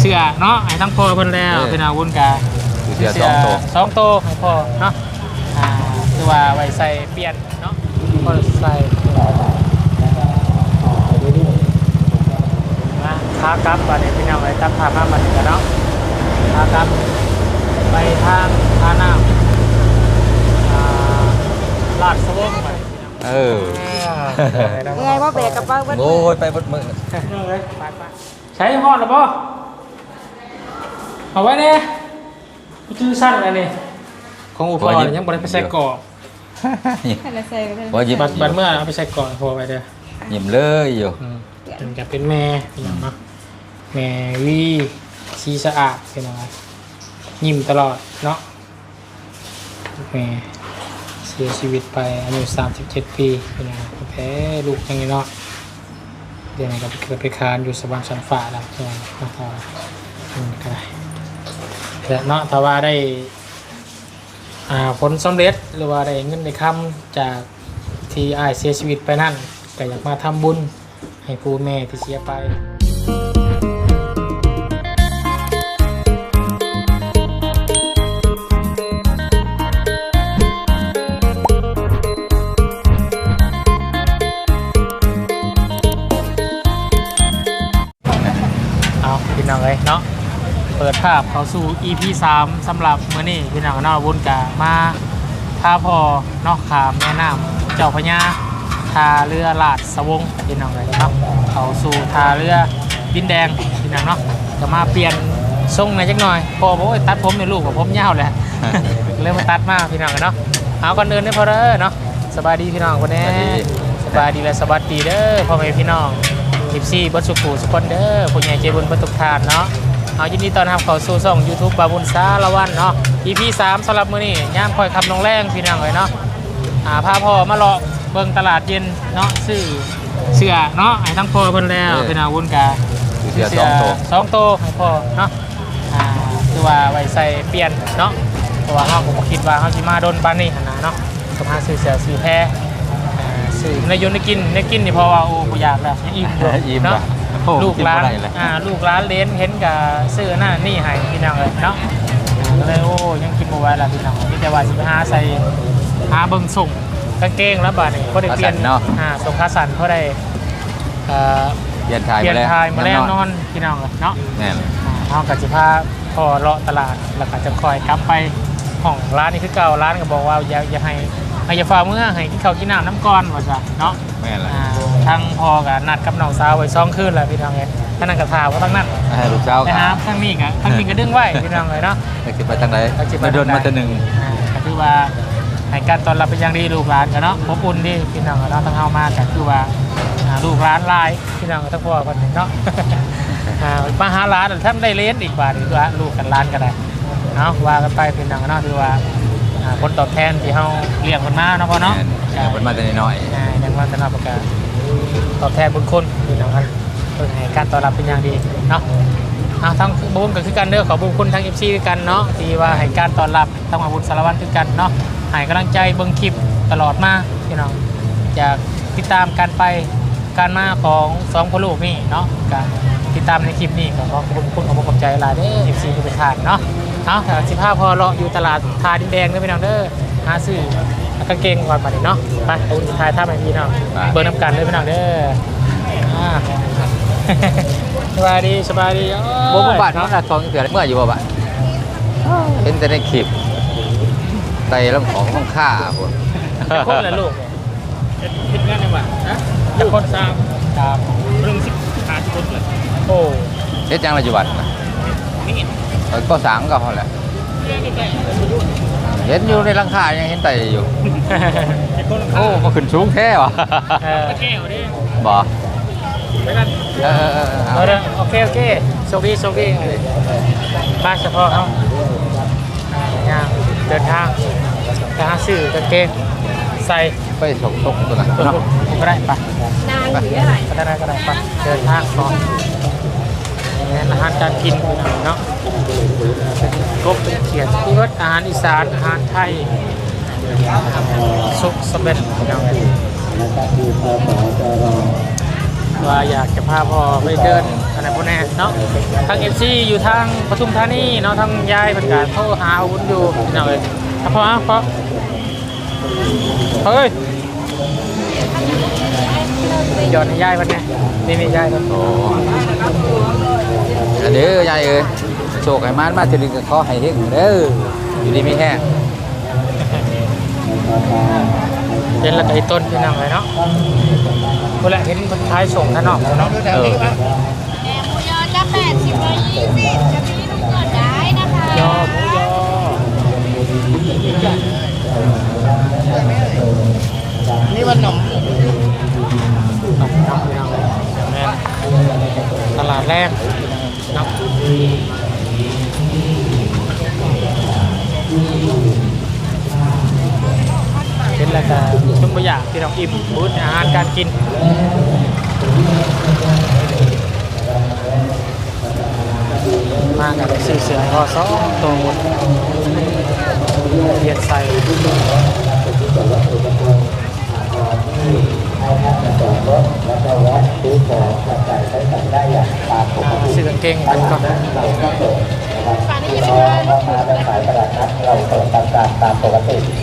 เสื้อเนาะให้ทั้งพ่อเพิ่นแล้วเออ เป็นอาวุธกาเสือสองตัวสองโตวให้พ่อเนาะอ่าคือว่าไว้ใส่เปลี่ยนเนาะพ่อใส่มาขากลับบัดนี้พี่น้องไปตักผ้ามาบัดนี้กันเนาะขากลับไปทางท่าน้ำอ่าลาดสะวงไปเออยังไงว่าเบรกกับป้าเบิ้ลโอ้ยไปบดมือ ใช้หอดหรือเปล่า เอาไว้เนี่ยชื่อสั้นอะไรนี่ของอุปกรณ์ยังบริไปใส่กรอบอะไรใส่กันเลยว่าหยิบบัตรบัตรเมื่อเอาไปใส่กรอบพอไปเด้อหยิบเลยอยู่อืมเป็นกับเป็นแม่อย่างเนาะแม่วีชีสะอาดเป็นอะไรยิ้มตลอดเนาะแม่เสียชีวิตไปอายุ37 ปีเป็นอะไรแพ้ลูกยังไงเนาะเดี๋ยวไหนก็ไปเกิดไปคานอยู่สวรรค์ชั้นฟ้าแล้วใช่ไหมนะครับอืมก็ได้แต่ เนาะถ้าว่าได้อ่าผลสำเร็จหรือว่าได้เงินได้คำจากที่อายเสียชีวิตไปนั่นก็อยากมาทำบุญให้ผู้แม่ที่เสียไป เปิดภาพเข้าสู่ EP 3สำหรับมื้อนี้พี่น้องเนาะวุ้นกะมาพาพอเนาะขามแม่น้ำเจ้าพระยาทาเรือลาดสะวงพี่น้องเลยเนาะเข้าสู่ทาเรือดินแดงพี่น้องเนาะจะมาเปลี่ยนทรงหน่อยจักหน่อยพอบอกว่าตัดผมในลูกกับผมยาวแหละเริ่มมาตัดมาพี่น้องกันเนาะเอาก่อนเดินได้พอเด้อเนาะสบายดีพี่น้องคนนี้สบายดีและสวัสดีเด้อพ่อแม่พี่น้องทิปซี่บัสุกูสุกคนเด้อผู้ใหญ่ใจบุญประตุกทานเนาะ เอายินดีต้อนรับเข้าสู่ช่อง YouTube บาบุญสารวันเนาะ EP 3สำหรับมื้อนี้ย่ามคอยคำลงแรงพี่น้องเลยเนาะอ่าพาพ่อมาเลาะเบิ่งตลาดเย็นเนาะซื้อเสื้อเนาะให้ทั้งพ่อเพิ่นแล้วเป็นอาวุธกา เสือสองตัว สองตัวให้พ่อเนาะอ่าคือว่าไว้ใส่เปลี่ยนเนาะเพราะว่าเฮาก็บ่คิดว่าเฮาสิมาโดนปานนี้หั่นนะเนาะก็พาซื้อเสื้อซื้อแพรอ่าซื้อในยนต์ได้กินได้กินนี่เพราะว่าโอ้บ่อยากแล้วยังอิ่มอยู่ อิ่มเนาะละ โอ้ลูกกินร้านบ่ได้เลย อ่าลูกร้านเลนเห็นกับซื้อหน้านี่ให้พี่น้องเลยเนาะก็เลยโอ้ยังกินบ่ไหวละพี่น้องมีแต่ว่าสิไปหาใส่หาเบิ่งส่งกางเกงแล้วบาดนี้ก็ได้เปลี่ยนขาสั้นเนาะ อ่าส่งขาสันเขาได้เอ่อเปลี่ยนทายเปลี่ยนมาแล้วทายมาแล้วนอนพี่น้องเลยเนาะ แน่นอ่าเฮาก็สิพาพอเลาะตลาดแล้วก็จะคอยกลับไปห้องร้านนี่คือเก่าร้านก็บอกว่าอย่าอย่าให้ให้อย่าฟ้าเมื่อให้กินข้าวกินน้ำน้ำก้อนว่าซะเนาะแม่นละอ่า ทั้งพ่อกับนัดกับน้องสาวไว้ซ่องคืนแล้วพี่น้องเลยท่านั่นกับทาวว่าทั้งนั้นให้ลูกสาวนะคครัรับบทั้งนี้กับทั้งนี้ก็ดึงไว้พี่น้องเลยเนาะจะคิดไปทางไหนจะคิดไปมาทางใดโดนมาแต่หนึ่งอ่าก็คือว่าให้การต้อนรับเป็นอย่างดีลูกหลานกันเนาะอบอุ่นดีพี่น้องเนาะทั้งเฮามาก็คือว่าอ่าลูกหลานหลายพี่น้องทั้งพ่อคนหนึ่งเนาะ อ่ามาหาหลานท่านได้เลนอีกบาทอีกว่าลูกกันหลานกันได้เนาะว่ากันไปพี่น้องเนาะคือว่าอ่าผลตอบแทนที่เฮาเลี้ยงคนมาเนาะพ่อเนาะ แม่นเป็นมาแต่น้อยอ่ายังว่าจะรับประกาศ ตอบแทนบุญคุณพี่น้องครับเพื่อให้การต้อนรับเป็นอย่างดีเนาะอ่าทั้งบุญก็คือกันเด้อขอบุญคุณทั้งเอฟซีคือกันเนาะที่ว่าให้การต้อนรับทั้งอาวุธสารวัตรคือกันเนาะให้กำลังใจเบิ่งคลิปตลอดมาพี่น้องจากติดตามการไปการมาของสองพ่อลูกนี่เนาะการติดตามในคลิปนี้ก็ขอขอบคุณขอบคุณขอบใจหลายเด้อเอฟซีทุกท่านเนาะเอาสิบห้าพอเราอยู่ตลาดทาดินแดงเด้อพี่น้องเด้อหาซื้อ กางเกงก่อนไปเนาะไปเอาสุดท้ายท่าไปพี่น้องเบอร์น้ำกันด้วยพี่น้องเด้ออ่าสบายดีสบายดีๆบ่บ่บาดเนาะทองเสือเมื่ออยู่บ่บาดเห็นแต่ในคลิปไต่ลำของห้องค่าพุ่นจะคนละลูกคิดงานในบ้านนะจะคนสามสามเรื่องสิบหาสิบคนเลยโอ้เฮ็ดจังละอยู่บัดน่ะนี่เออก็สังก็พอแหละ เห็นอยู่ในหลังคายังเห็นไต่อยู่จะคนโอ้มาขึ้นสูงแท้ว่ะเออแก้วดิบ่ไปกันเออเออเออเอาเอาเด้อโอเคโอเคโชคดีโชคดีบ้านเฉพาะเขาย่างเดินทางไปหาซื้อกางเกงใส่ไปสกตกตัวนั้นตัวเนาะผมก็ได้ไปนานอยู่เท่าไหร่ก็ได้ก็ได้ไปเดินทางก่อน นี่อาหารการกินเนาะกบเป็นเขียนที่วัดอาหารอีสานอาหารไทยสุกสำเร็จพี่น้องเลยว่าอยากจะพาพ่อไปเดินอะไรพวกนี้เนาะทางเอฟซีอยู่ทางปทุมธานีเนาะทางยายป็นการโทรหาอาวุธอยู่พี่น้องเลยพ่ออะพ่อเฮ้ยหยอดให้ยายมันไงนี่นี่ยายมันโอ้อัน เด้อยายเอ้ยโชคให้มันมาถึงก็ขอให้เฮงเด้ออยู่ดีมีแห้งเป็นละไก่ต้นพี่น้องเลยเนาะก็แหละเห็นคนท้ายส่งท่านออกเนาะเออแหนมหมูยอจะแปดสิบร้อยยี่สิบจะมีลูกเกิดได้นะคะ ยอหมูยอ นี่มันหนม ตับตับพี่น้องเลยแม่นตลาดแรกเนาะเป็นละกาชุ่มประหยัด พี่น้องอิ่มบูธอาหารการกินมากับสื่อเสือพอสองตัวหมดเรียนใส่สื่อกางเกงกันก่อน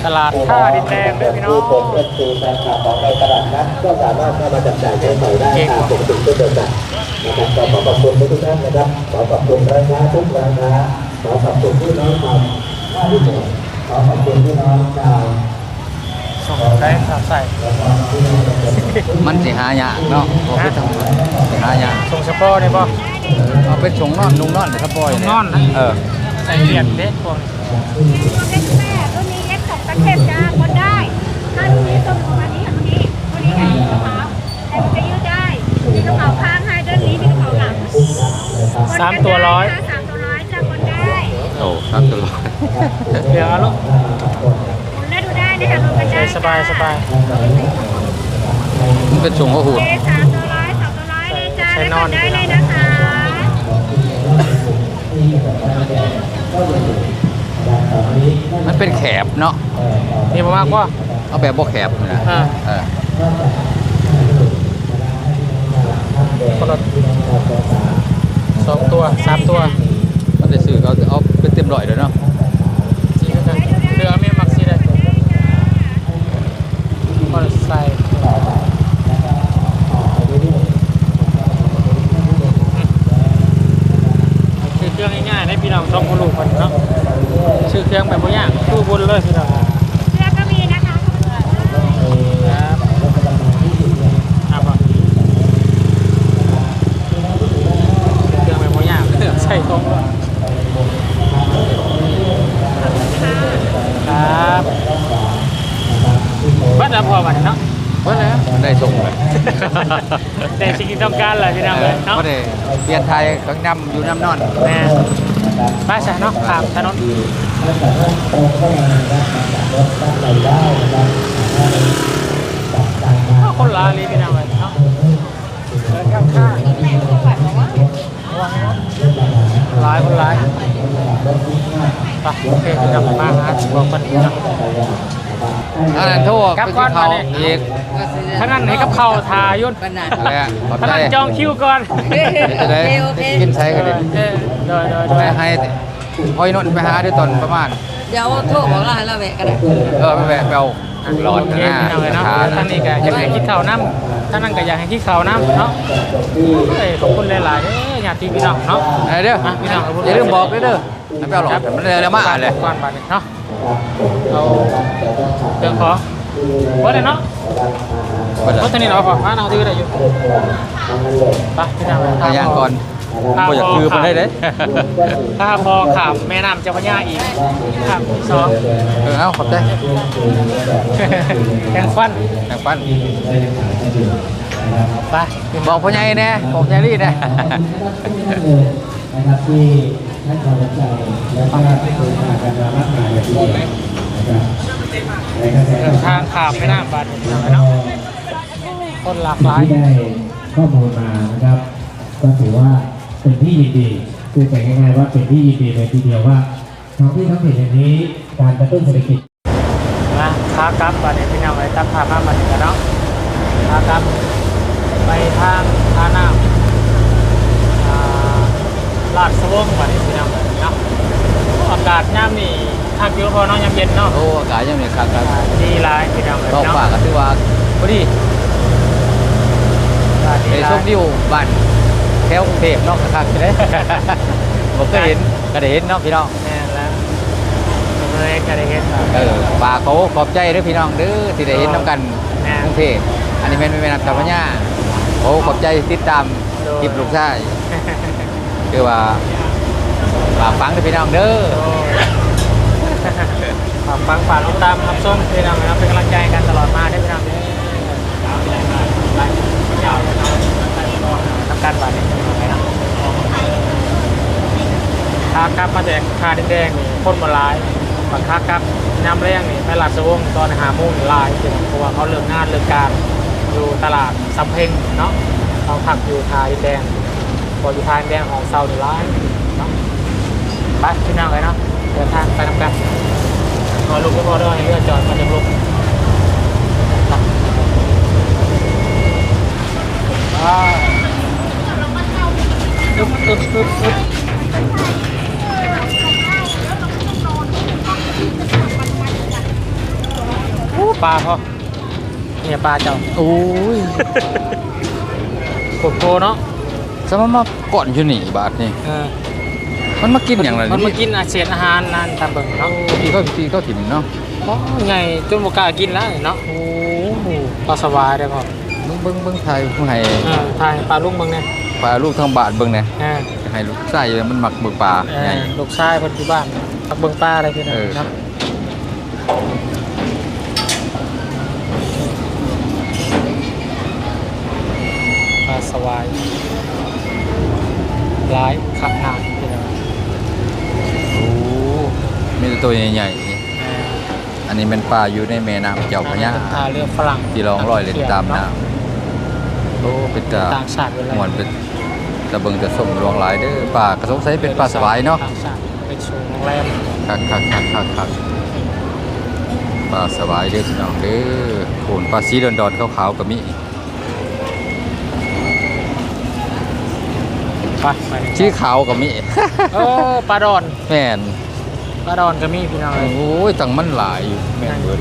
ตลาดท่าดินแดงด้วยพี่น้องเก่งว่ะส่งได้สามใส่ มันสิหายากเนาะบ่คือทำสิหายากส่งเฉพาะเนี่ยป่ะเอาเป็นชงนอนนุ่งนอนแต่ถ้าปล่อยนอนนะเออใส่เหรียญเด็กพวกเล็กแม่ตัวนี้เล็กสองตะเข็บจ้าคนได้ถ้าตัวนี้ตัวประมาณนี้ค่ะตัวนี้ตัวนี้ไงกระเป๋าแต่มันจะยืดได้มีกระเป๋าข้างให้ด้า นนี้มีกระเป๋าหลังสามตัวร้อยสามตัวร้อยจ้าคนได้โอ้ครับตลอดเดี๋ยวเอาลูกคุณได้ดูได้นะคะรวมกันได้สบายสบายมันเป็นชงก็หูเอสามตัวร้อยสองตัวร้อยเลยจ้าได้คนได้เลยนะคะ มันเป็นแขบเนาะนี่มามากกว่าเอาแบบบ่แขบนะอ่าเออคนละสองตัวสามตัวมันได้ซื้อก็เอาเป็นเต็มร้อยเลยเนาะสี่ก็ได้เรือไม่มักสีได้คนละใส่ชื่อเครื่องง่ายๆให้ พี่น้องช่องคนลูกคนเนาะชื่อเครื่องแบบบ่ยากตู้บนเลยพี่น้องเสื้อก็มีนะคะครับครับผมเครื่องแบบบ่ยากใส่ตรงเลยครับบ้านเราพอบัดเนาะ ว่าแล้วมันได้ส่งเลยแต่สิ่งที่ต้องการเลยพี่น้องเลยเนาะก็ได้เปลี่ยนไทยข้างน้ำอยู่น้ำนอน แม่ บ้านใช่เนาะข้ามถนนเอาคนลาลีไปน้องเลยเนาะเดินข้างข้างหลายคนหลายไปโอเคจะมาหาบอกคนนี้เนาะ อันนั้นโทษกลับเป็นก่อนที่เขามาเนี่ยอีกท่านั้นให้กับเขาทายุ่นอะไรอะขอบท่าใจนั้นจองคิวก่อนจะได้กินใช้กันเลยเออโดยโดยโดไปยให้ห้อยนนท์ไปหาด้วยตอนประมาณ เดี๋ยวโทรบอกเราให้เราแวะกันนะเออไปแวะไปเอาหลอดโอนะเคพี่น้องเลยเนาะทานท่านนี้ก็อยากให้คิดเข่าวน้ำท่านนั้นก็อยากให้คิดเข่าวน้ำเนาะเอ้ยขอบคุณหลายๆเอ้ยญาติพี่น้องเนาะเออเด้ออะพี่น้องอย่าลืมบอกด้วยเด้อน้ำไปเอาหลอดมันเลยแล้วมาเลย ก่อนบาดนี้เนาะ เอาเครื่องของว่าเลยเนาะเปิดรถตัวนี้เราพอมาเอาที่ได้อยู่ไปพี่น้องทางยางก่อนบ่อยากคือมันได้เด้ถ้าพอขามแม่น้ำเจ้าพระยาอีกขามสองเออเอาขอบใจแข่งฟันแข่งปันไปบอกพ่อใหญ่แน่บอกพ่อใหญ่รีแน่นะครับที่ ให้ความสนใจและก็เดินทางกันมามากมายเลยทีเดียวนะครับในกระแสเดินทางขามแม่น้ำบาดนี้พี่น้องเนาะคนหลากหลายที่ได้ข้อมูลมานะครับ ก็ถือว่าเป็นที่ยินดีคือแต่ง่ายๆว่าเป็นที่ยินดีเลยทีเดียวว่าท้องที่ท้องถิ่นอย่างนี้การกระตุ้นเศรษฐกิจนะขากลับบาดนี้พี่น้องไอ้ตั้งขามาบาดนี้กันเนาะขากลับไปทางท่าน้ำ ลาดสวงวันนี้พี่น้องเลยเนาะอากาศย่ำนี่ทักอยู่พอเน้องยามเย็นเนาะโอ้อากาศยังมีคักครับดีหลายพี่น้องเลยท้องเนาะฟ้าก็ถือว่าพอดีอากาศดีในหลาช่วงยที่อยู่บ้านแถวกรุงเทพเนาะคักๆใช่ไหมผมก็เห็นก็ได้เห็นเนาะพี่น้อง แน่นแล้วเลยก็ได้เห็นแบบเออฝากเขาขอบใจเด้อพี่น้องเด้อที่ได้เห็นน้ำกันแน่กรุงเทพอันนี้แม่นแม่นำจำพญาโอ้ขอบใจติดตามคลิปลูกชาย คือว่าฝากฟังด้อพี่น้องเด้อฝากฟังฝากติดตามครับชมพี่น้องนะครับเป็นกำลังใจกันตลอดมาได้พี่น้องเด้อไปยาวทำการบัตรนี่ไปนะขากับมาจากคาแดงนี่คนมาหลายบางคากับน้ำแรงนี่ไปหลัดสวงตอนหาโมุ่งลายจริงเพราะว่าเขาเลิกงานเลิกการอยู่ตลาดสำเพ็งเนาะเขาพักอยู่ทาแดง พออยู่ทาดินแดงของเซาหนึ่งร้ายเนาะไปพี่น้องเลยเนาะเดินทางไปทำกันรอลูกก็พอได้เรือจอดมาจะลุกอึ๊บอึ๊บอึ๊บอึ๊บอู้ปลาพอเนี่ยปลาเจ้าโอ้ยโคตรโตเนาะ สมมติมาก่อนอยู่นี่บาทนี่เออมันมากินอย่างไรมันมากินอาเซียนอาหารนั่นตามเบิ่งเนาะพี่เขาพี่เขาถิ่มเนาะโอ้ไงจนบกล้ากินแล้วเนาะโอ้โหปลาสวายได้พอเบิ้งเบิ้งเบิ้งไทยผู้ให้เออทายปลาลุงเบิ่งเนี่ยปลาลูกทางบาทเบิ้งเนี่ยเออให้ลูกชายมันหมักเบิกปลาเอใหญ่อลูกชายคนที่บ้านปักเบิ่งปลาอะไรพี่น้องเออเนาะปลาสวาย ร้ายขับหนักพี่น้องโอ้มีแต่ตัวใหญ่เออๆอันนี้เป็นปลาอยู่ในแม่น้ำเจ้าพระยาทาเรือฝรั่งที่ร้องลอยเล่นตามน้ำโอ้เป็นตาต่างชาติเวลา หมวนเป็นตะเบิงจะส่งรวงหลายเด้อปลากระสงสัยเป็นปลาสวายเนาะต่างชาติเป็นสูงโรงแรมคักคักคักคักคักปลาสวายเด้อพี่น้องเด้อโขนปลาสีดอนดอนๆขาวๆก็มี ไปไปสีขาวก็มี เออปลาดอนแม่นปลาดอนก็มีพี่น้องเลยโอ้ยตังมันหลายอยู่แม่นเบิด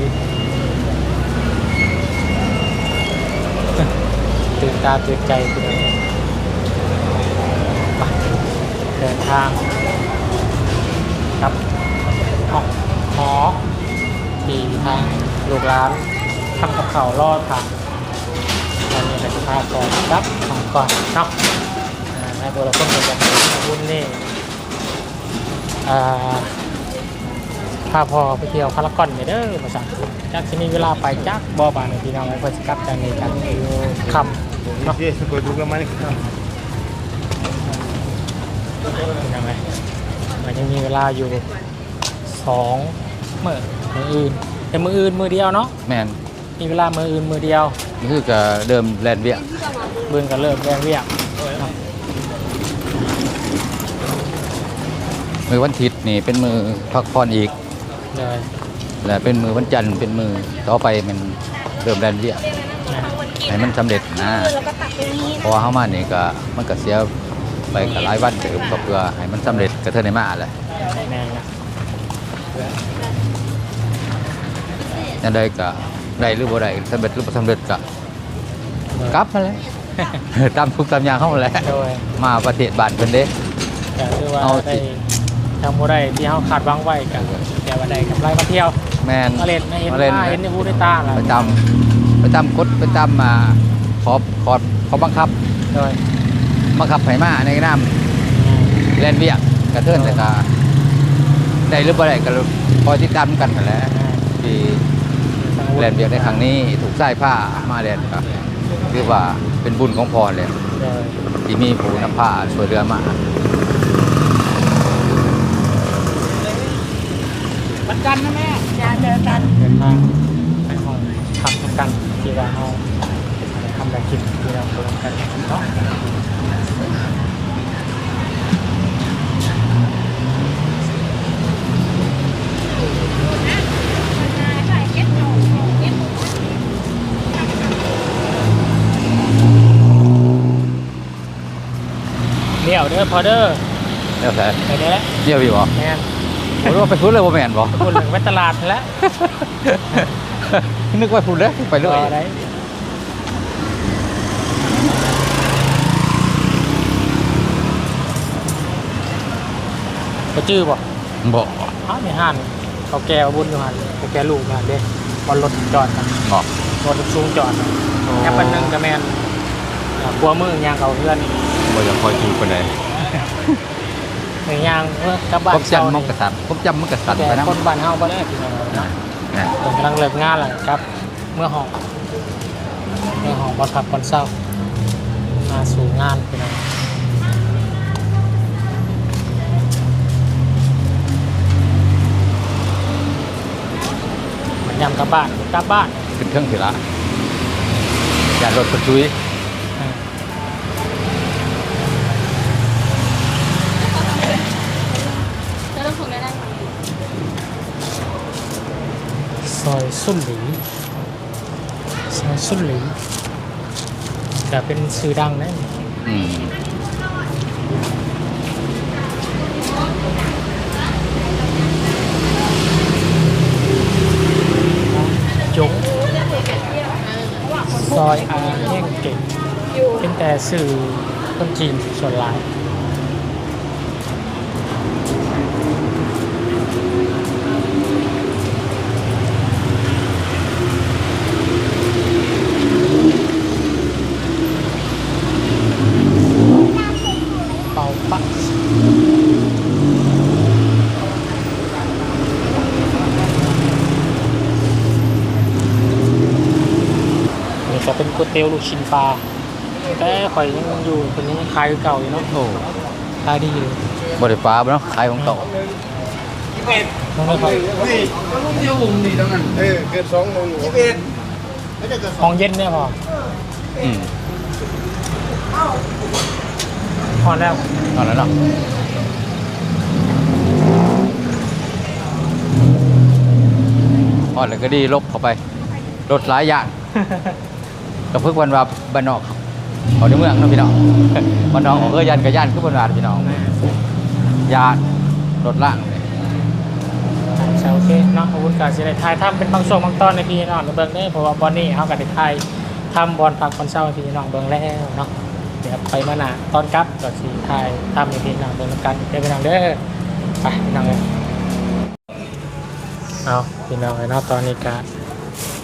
ตื่นตาตื่นใจพี่น้องไปเดินทางครับหอหอที่ทางลูกร้านทำกับเขาวรอดค่ะตอนนี้เราจะพาก่อนครับทำก่อนเนาะอ่าในตัวเราต้องเป็นแบบนี้วุ้นนี่อ่าพาพอไปเที่ยวพารากอนไปเด้อภาษาจากที่มีเวลาไปจักบ่บานในพี่น้องเพื่อจะกลับจากนี้กันอยู่คำเนาะพี่น้องไงมันยังมีเวลาอยู่สองมื้อมืออื่นแต่มืออื่นมือเดียวเนาะแม่นมีเวลามืออื่นมือเดียวนี่คือก็เดิมแลนเวียกเบิ่นกันเริ่มแรงเวียกเนาะ มือวันอาทิตย์นี่เป็นมือพักผ่อนอีกเลยและเป็นมือวันจันทร์เป็นมือต่อไปมันเริ่มแลนเวียกนะให้มันสำเร็จนะแล้วก็ตักเป็นนี้เพราะว่าเข้ามานี่ก็มันก็เสียไปกับหลายวันเติบก็เพื่อให้มันสำเร็จกระเทือนในมาแหละแน่นะนั่นได้ก็ได้หรือบ่ได้สำเร็จหรือบ่สำเร็จก็กลับมาเลยตามทุกตามอย่างเข้ามาแหล้วโดยมาประเทศบ้านเพิ่นเด้แต่คือว่าเอาสิได้ ทำโมได้ที่เขาขาดวางไว้กันแต่ว่าได้กำไรมาเที่ยวแม่นมาเล่นไม่เห็นมาเล่นตาเห็นในหูในตาล่ะไปตามไปตามกฎไปตามมาขอขอขอบังคับโดยบังคับให้มาในน้ำแลนเวียกกระเทือนแต่ก็ได้หรือบ่ได้ก็คอยติดตามกันนั่นแหละที่แลนเวียกในครั้งนี้ถูกสายผ้ามาแลนก็คือว่าเป็นบุญของพรเลยโดยที่มีผู้นำผ้าช่วยเรือมา วัน กันนะแม่อย่าเจอกันเดินทางไปห้องทำทำกันที่ว่าเขาทำแบบคิดที่เราตรงกันเนาะใส่เก็บหนูเก็บหนูลี้ยวเด้อพอเด้อเดี๋ยวแท้ไปนี่แหละเดี๋ยวพี่บ่แม่น ผมรู้ว่าไปพุ่นเลยบ่แม่นบ่คนหนึ่งไปตลาดนั่นแหล้วนึกว่าพุ่นเลยไปเรื่อยได้ก็จื้อบ่บ่อ้าวมีห่านเขาแก่บุญอยู่หันเขาแก่ลูกหันเด้บอลรถจอดนะบ่รถสูงจอดนะแค่ปันหนึงก็แม่นอ่ากลัวมือยางเขาเพื่อนบ่อยากคอยจูบปานใด หนึ่งยางเพื่อกลับบ้านผมจำมันกระสันผมจำมันกระสันแต่ไปนะคนบ้านเฮาบ่ได้พี่น้องเนาะนะผมกำลังเลิกงานแหละครับ เมื่อห้องเมื่อห้องบอลพักบอลเศร้ามาสู่งานพี่น้องยำกลับบ้านกลับบ้าน ขึ้นเครื่องสิละอย่ารถกระจุย จะต้องคงได้ได้ไหม ซ อยสุนหลีซอยสุนหลีแต่เป็นสื่อดังนะอืมจงซอยอาแห้งเก่งเป็นแต่สื่อคนจีนส่วนหลาย เป่าปักนี่ ก็เป็นก๋วยเตี๋ยวลูกชิ้นปลาแต่ข่อยยังอยู่คนนี้ขายคือเก่าอยู่เนาะโอ้ขายดีเลยบ่ได้ปลาบ่เนาะขายของเก่าน้องเลยครับเออเกินสองโมงอยู่ห้องเย็นเนี่ยพออืมพอแล้วเอาแล้วเนาะพอแล้วก็ดีลบเข้าไปรถหลายอย่าง กับพึกวันว่าบ้านนอกเขาในเมืองเนาะพี่น้องบ้านนอกเออยันกับยันคือบ้านวาดพี่น้องยานรถล่างใช่โอเคเนาะขอบคุณการเสียในไทยทำเป็นบางช่วงบางตอนในพี่น้องเบิ่งได้เพราะว่าบอลนี่เขากับในไทยทำบอลพักบอลเศร้าให้พี่น้องเบิ่งแล้วเนาะเดี๋ยวไปมาหนาตอนกลับกับสีไทยทำให้พี่น้องเบิ่งนกันเดี๋ยวพี่น้องเด้อไปพี่น้องเลยเอาพี่น้องเลยเนาะตอนนี้ก็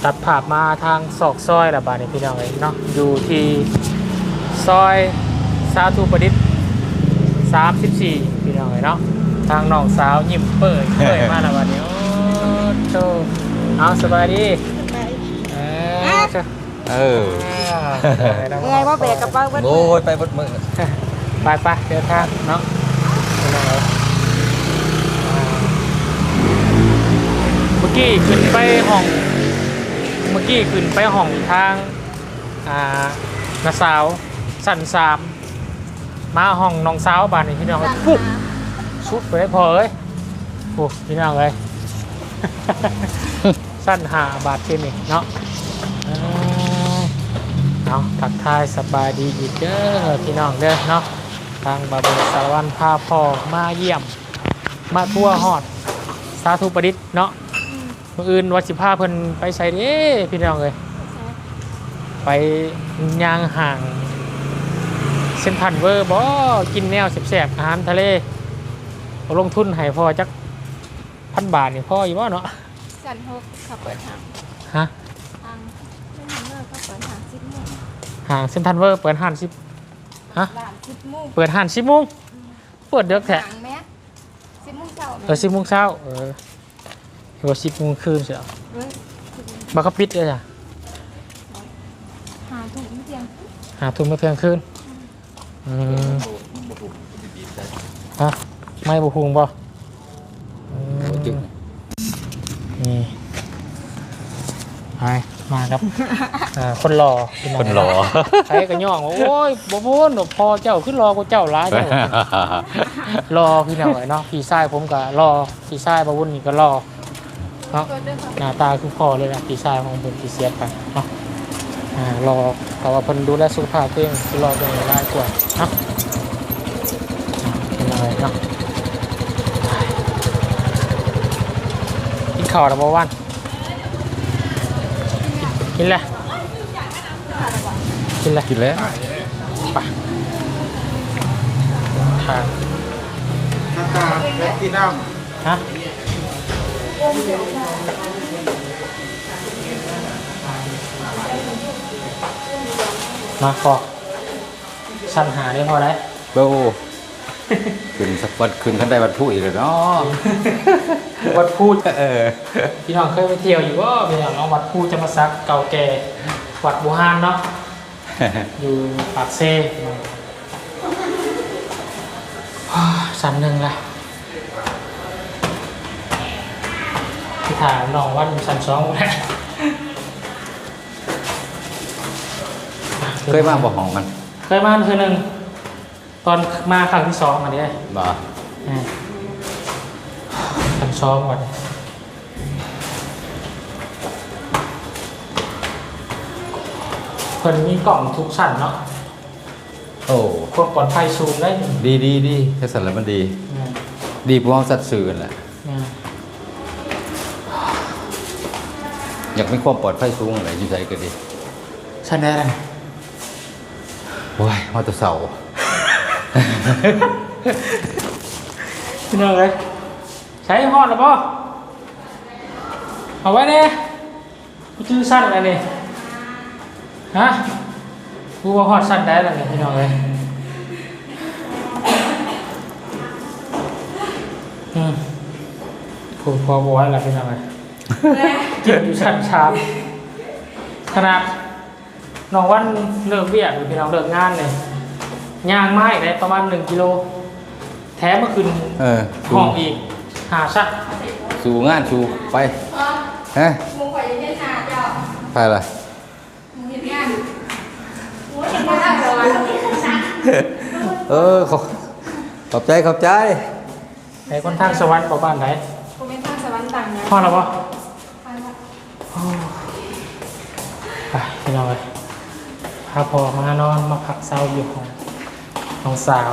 ตัดภาพมาทางศอกซอยละบาดนี้พี่น้องเลยเนาะอยู่ที่ซอยสาธุประดิษฐ์34 พี่น้องเลยเนาะทางน้องสาวยิ้มเปิดเปิดมาแล้ววันนี้โอ้โตเอาสบายดีเออเจ้าเออไงว่าแบกกระเป๋าเบิ้ลโอ้ยไปบดมือไปไปเดินทางเนาะพี่น้องเอ้ยอ่าเมื่อกี้ขึ้นไปห้องเมื่อ กี้ขึ้นไปห้องทางอ่านาสาวสันสามมาห้องน้องสาวบ้านนี้พี่น้องเอ้ยปุ๊บชุดไปได้พอเอ้ยโอ้พี่น้องเลย สั้นหาบาทเทนี่เนาะเอ้ยเอาทักทายสบายดีอีกเด้อพี่น้องเด้อเนาะทางบาบุญสารวันพาพ่อมาเยี่ยม มาทั่วหอด สาธุประดิษฐ์เนาะเมื่ออื่นวัดสิพาเพิ่นไปใส่เด้พี่น้องเลยไปย่างห่างเส้นทันเวอร์บ่กินแนวแสบๆอาหารทะเลเอาลงทุนให้พ่อจักพันบาทนี่พ่ออยู่ว่าเนาะสันหกขับเปิดทางฮะทางไม่ทำเลิกก็เปิดทางสิบโมงห่างเส้นทันเวอร์เปิดห้านสิบฮะหลานสิบโมงเปิดห้านสิบโมงเปิดเดือกแท้หางแม่สิบโมงเช้าเออสิบโมงเช้าเออ เดี๋ยวสิบโมงคืนเสียเว้ยบักกะปิดเลยจ้ะหาถุงเพียงหาทุนมาเที่ยงคืนอืมฮะไม่บุพุงบ่อืมจึงนี่ไปมาครับอ่าคนหล่อพี่งคนหล่อ ใครก็ย่องว่าโอ้ยบ่พูนพอเจ้าขึ้นรอกูเจ้าร้ายเจ้ารอพี่น้องเนาะพี่ชายผมก็รอพี่ชายบาวุ่นนี่ก็รอ เนาะเปิดด้วยครับหน้าตาคือพ่อเลยนะพี่ชายของผมที่เสียไปเนาะอ่ารอแต่ว่าเพิ่นดูแลสุขภาพตัวเองคือรอตัวเองได้กว่าเนาะเลยเนาะกินข้าวแล้วบ่วันกินแล้วกินแล้วกินแล้วไปทางหน้าตาแบ็คที่น้ฮะ มาพอสั้นหาได้พอได้โบขึ้นสักวันขึ้นขั้นใดวัดผู้อีกเลยเนาะวัดพูดเออพี่น้องเคยไปเที่ยวอยู่ว่าพี่น้องเนาะวัดพูดจะมาซักเก่าแก่วัดบูฮานเนาะอยู่ปากเซ่อ่าสันหนึ่งละ ที่ถามน้องวัดสันสองแหละเคยมาบอกของมันเคยมาคือหนึ่งตอนมาครั้งที่สองมาเนี่ยบ่อ่าสันสองก่อนเพิ่นมีกล่องทุกชั้นเนาะโอ้พวกปลอดภัยสูงได้อืมดีดีดีแค่สันแล้วมันดี ดีพวกสัตว์สื่อนั่นแหละ อืม อยากมีความปลอดภัยสูงอะไรอยู่ใจก็ดีชั้นได้เลยโอ้ยมาแตัวเสา พี่น้องเลยใช้ฮอดหรือเปล่าเอาไว้เนี่ยกูชื่อสั้นอะไรนี่ฮะกูว่าฮอดสั้นได้แล้วเนี่ยพี่น้องเลยอืมกูพอบอกให้ละพี่น้องเลย กินอยู่ชั้นชามขนาดน้องวันเลิกเวียกหรือพี่น้องเลิกงานเลยย่างไม้ได้ประมาณหนึ่งกิโล แถมเมื่อคืนเออห้องอีกหาชักสู่งานสู่ไปฮะมึงไปเรียนหาเจ้าไปละมึงเรียนงานมึงเรียนงานก่อนเออขอบขอบใจขอบใจไอ้คนทางสวรรค์ประบ้านไหนกูเป็นทางสวรรค์ต่างนะพ่อเราปะ ไปละ ไป พี่น้องเลยพาพอมานอนมาพักเศร้าอยู่ของน้องสาว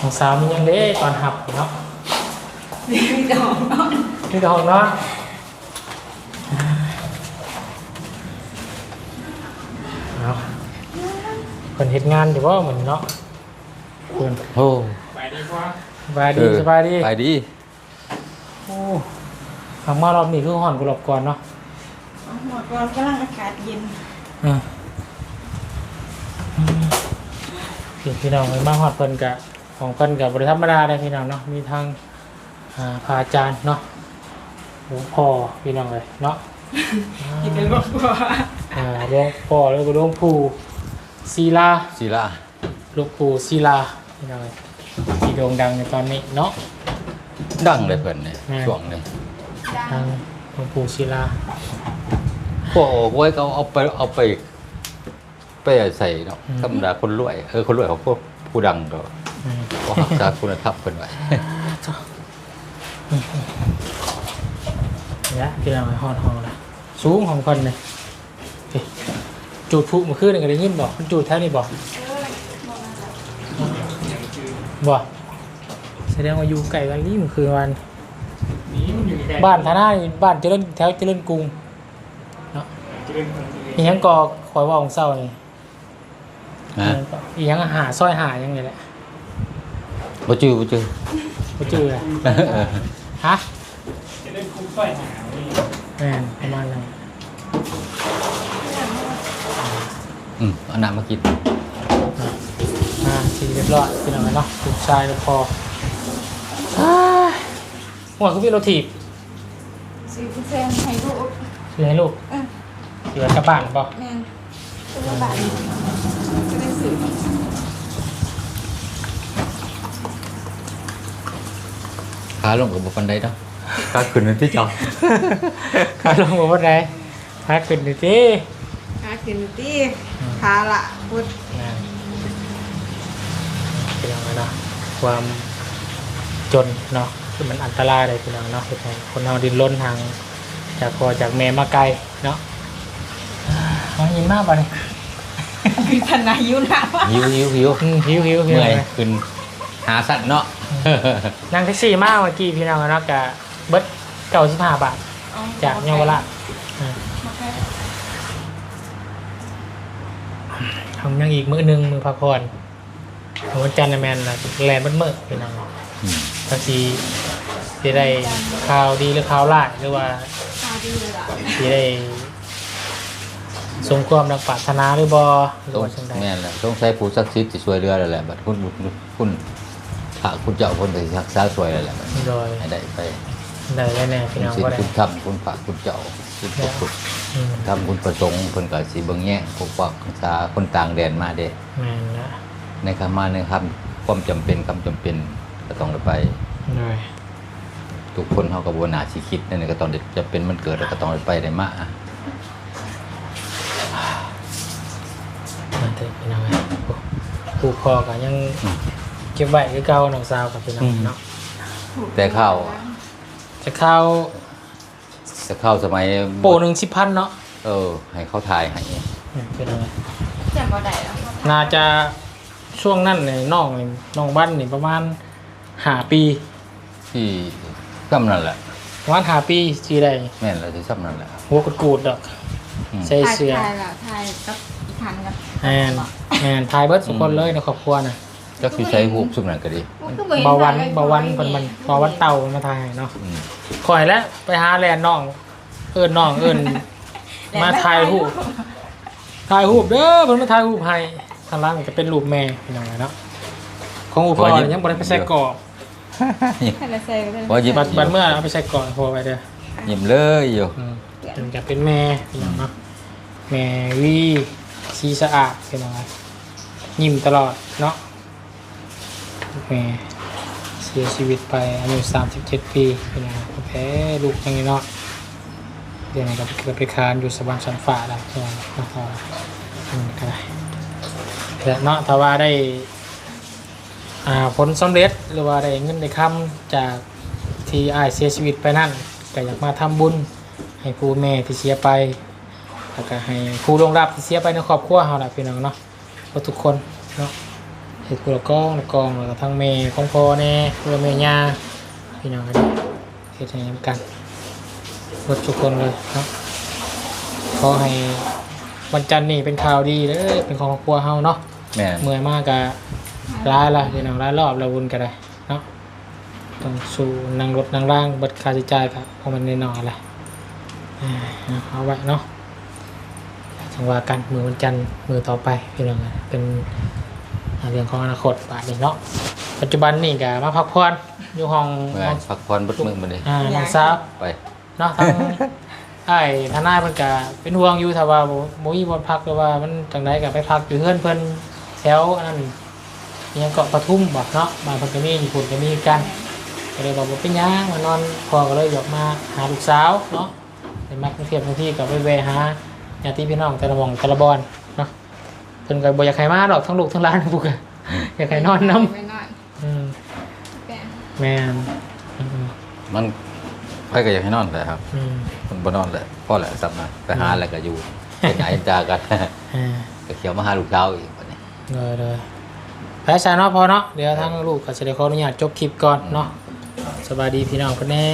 น้องสาวมียังเด้ตอนหับเนาะมีดอกเนาะนี่ก็ห้องเนาะเอาคนเห็นงานอยู่ว่าเหมือนเนาะคนโอ้สบายดีกว่าสบายดีสบายดีไปดีโอ้ทางมารอบนี้คือห่อนกูหลบก่อนเนาะ หมดก่อนกำลังอากาศเย็นอืมอืมพี่พี่น้องไปมาหอดเพิ่นกะของเพิ่นกับบริธรรมดาเลยพี่น้องเนาะมีทางอ่าพระอาจารย์เนาะหลวงพ่อพี่น้องเลยเนาะที่เป็นรถกว่าอ่าหลวงพ่อแล้วก็หลวงปู่ศิลา ศิลาหลวงปู่ศิลาพี่น้องเลยที่โด่งดังในตอนนี้เนาะ ดังเลยเพิ่นเนี่ยอืม ช่วงหนึงทางหลวงปู่ศิลา พวกโอ้ยเขาเอาไปเอาไป ไปใส่เนาะธรรมดาคนรวย เออคนรวยเขาพวกผู้ดังก็อืมก็รักษาคุณธรรมเพิ่นไว้เนี่ยพี่น้องไปหอดห้องละสูงของคนเลยนี่จูดพุมาขึ้นกันได้ยินบอกมันจูดแท้นี่บอกบอกแสดงว่าอยู่ไกลกันนี่มันคือวัน บ้านท่าหน้านี่บ้านเจริญแถวเจริญกรุงเนาะ อีหยังก็คอยว่าของเศร้านี่นะอีหยังหาซอยหาย่างไงแหละบ่จือบ่จื้อไม่จือเลยเออฮะจะเล่นคุ้มซอยหาแม่นประมาณนั้นอืมเอาน้ำมากินอ่าสีเรียบร้อยเป็นอะไรเนาะถูกชายแล้วพอหัวคือพี่โรถีบสี่เปอร์เซ็นต์ให้ลูกคือให้ลูก เออเหลือกระบ้านป่ะแม่นตัวบาทจะได้สื่อขาลงกับบ่ปานใดเนาะขาขึ้นนั่นที่จอขาลงมาวันไหนขาขึ้นดิทีขาขึ้นที่ขาละพุดนั่นเป็นอะไรเนาะความจนเนาะคือมันอันตรายเลยเป็นอะไรเนาะเป็นไงคนเราดินล้นทางจากพอจากแม่มาไกลเนาะอ่าเอา ยินมากป่ะเนี่ยคือทันอายุนะว่าหิวหิวหิวอืมหิวหิวหิวเมื่อยเลยขึ้นหาสัตว์เนาะนั่งแท็กซี่มาเมื่อกี้พี่น้องเนาะกะเบิดเก้าสิบห้าบาท จากเยาวราชอ่าทำยังอีกมื้อหนึงมือพักผ่อนของวันจันทร์น่ะแมนนะแลนด์เบิดมื้อพี่น้องอืมทักซีสิได้ข่าวดีหรือข่าวร้ายหรือว่าสิได้ สมความดังปรารถนาหรือบ่หรือต้องว่าจังใดแม่นแหละต้องใช้ผู้ศักดิ์สิทธิ์ที่ช่วยเหลือแล้วแหละบัดคุณคุณพระคุณเจ้าคนที่รักษาช่วยแล้วแหละบัดโดยให้ได้ไปได้แน่ๆคุพี่ณน้องศีลก็ได้ คุณธรรมคุณพระคุณเจ้าคุณพระคุณอืมธรรมคุณประสงค์เพิ่นก็สิเบิ่งแย่งปกปักรักษาคนต่างแดนมาเด้ แม่นละในคำมาในคำความจำเป็นคำจำเป็นก็ต้องได้ไป โดยทุกคนเขาก็บ่น่าสิคิดนั่นนก็ต้องได้จะเป็นมันเกิดแล้วก็ต้องได้ไปได้มา นั่นเถอะ พี่น้องเอ้ยโอ้ผูกคอกันยังเก็บไว้คือเก่าน้องสาวกับพี่น้องเนาะแต่ข้าวจะเข้าแต่ข้าวสมัยโปรหนึ่งสิบพันเนาะเออ ให้เขาถ่ายให้เนี่ยพี่น้องเอ้ยจำบ่ได้แล้วน่าจะช่วงนั้นเนี่ยน้องนี่น้องบ้านนี่ประมาณหาปีที่ซ้ำนั่นแหละประมาณหาปีสีได้แม่นแล้วที่ซ้ำนั่นแหละหัวกดกูดดอกอืมใส่เสื้อถ่ายแล้วถ่ายกับ อีกคันกับแมนแมนทายเบิร์ดทุกคนเลยในครอบครัวน่ะจักสิใช้ฮูบซุมนั้นก็ดีเบาหวันเบาหวันมันมันเบาหวันเต่ามันมาทายเนาะอืมคอยแล้วไปหาแลนน้อง เอิญน้องเอิญมาถ่ายรูปถ่ายรูปเด้อเพิ่นมาถ่ายรูปให้ทางร้านมันจะเป็นรูปแม่เป็นยังไงเนาะของอุปกรณ์ยังบ่ได้ไปใส่กรอบให้ละเซลเลยบ่ยิ้มบัดบัดเมื่อเอาไปใส่กรอบพอไปเด้อยิ้มเลยอยู่อืมเป็นกับเป็นแม่เป็นยังเนาะแม่วี ชีสะอาดเป็นยังไงยิ้มตลอดเนาะแม่เสียชีวิตไปอายุ37 ปีเป็นยังไงแพ้ลูกยังไงเนาะเดี๋ยวนี้ก็เกิดไปคานอยู่สวรรค์ชั้นฟ้าแล้วใช่ไหมเนาะอืมก็ได้แล้วเนาะถ้าว่าได้อ่าผลสำเร็จหรือว่าได้เงินได้คำจากที่อายเสียชีวิตไปนั่นก็อยากมาทำบุญให้ผู้แม่ที่เสียไป แล้วก็ให้ผู้ลงรับที่เสียไปในครอบครัวเฮาล่ะพี่น้องเนาะก็ทุกคนเนาะเฮ็ดผู้ละกองละกองแล้วก็ทั้งแม่ของพ่อแน่เพื่อแม่ย่าพี่น้องกันเฮ็ดให้นำกันหมดทุกคนเลยเนาะขอให้วันจันทร์นี่เป็นข่าวดีเลยเป็นของครอบครัวเฮาเนาะแม่นเมื่อยมากกะร้ายละเดี๋ยวหนังร้ายรอบแล้ววุนกันได้เนาะต้องสู้นั่งรถนั่งร่างเบัดค่าใช้จ่ายครับเพราะมันแน่นอนแหละอ่าเอาไว้เนาะ จังว่ากันมือวันจันทร์มือต่อไปพี่น้องนะเป็นเรื่องของอนาคตป่านี้เนาะปัจจุบันนี่กะมาพักผ่อนอยู่ห้องเมื่อพักผ่อนเบิดมื้อมื้อนี้อ่าน้องสาวไปเนาะทางไอ้ทนายมันก็เป็นห่วงอยู่ถ้าว่าบ่บ่มีบ่พักหรือว่ามันจังไดก็ไปพักอยู่เฮือนเพิ่นแถวอันนั้นอิหยังเกาะปทุมบ่เนาะบ้านเพิ่นก็มีญี่ปุ่นก็มีกันก็เลยบอกบ่เป็นหยังมานอนพอก็เลยอยากมาหาลูกสาวเนาะไปมากรุงเทพบางทีก็ไปแวะหา ญาติพี่น้องแต่ละหม่องแต่ละบอนเนาะเพิ่นก็บ่อยากให้มาดอกทั้งลูกทั้งหลานพวกอะอยากให้นอนนํไปนอนอืมแปะแม่นอืมมันใครก็อยากให้นอนแหละครับอืมมันบ่นอนแหละพ่อแหละสับมาไปหาแล้วก็อยู่เป็นไหนจากัน อ่า ก็เขียวมาหาลูกเช้าอีกวันนี้ เลยเลยแพ้ชาเนาะพอเนาะเดี๋ยวทั้งลูกก็จะได้ขออนุญาตจบคลิปก่อนเนาะสบายดีพี่น้องกันแน่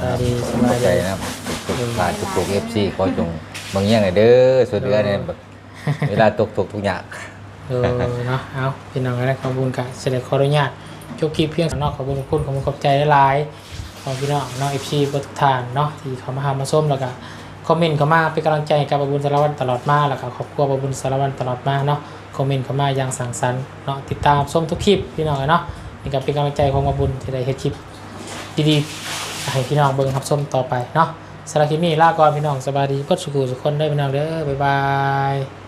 สบายดีสสบาบายยใจดี นะครับทุกๆฝ่ายทุกๆ FC ขอจง บางอย่างหน่อยเด้อส่วนเรือเนี่ยแบบเวลาตกตกทุกอย่างเออเนาะเอาพี่น้องกันได้ขอบคุณกันจะได้ขออนุญาตจบคลิปเพียงเท่านั้นขอบคุณขอบคุณขอบคุณขอบใจหลายๆของพี่น้องเนาะเอฟซีทุกท่านเนาะที่เขามาหามาส้มแล้วก็คอมเมนต์เข้ามาเป็นกำลังใจให้กับบบุญสารวัตรตลอดมาแล้วก็ขอบคุณบบุญสารวัตรตลอดมาเนาะคอมเมนต์เข้ามาอย่างสั่งสรรค์เนาะติดตามส้มทุกคลิปพี่น้องเนาะนี่ก็เป็นกำลังใจของบบุญที่ได้เฮ็ดคลิปดีๆให้พี่น้องเบิ่งรับชมต่อไปเนาะ สารบคลิปนี้ลาก่อนพี่น้องสบายดีก็สุขุสุขคนได้พี่น้องเด้อบ๊ายบาย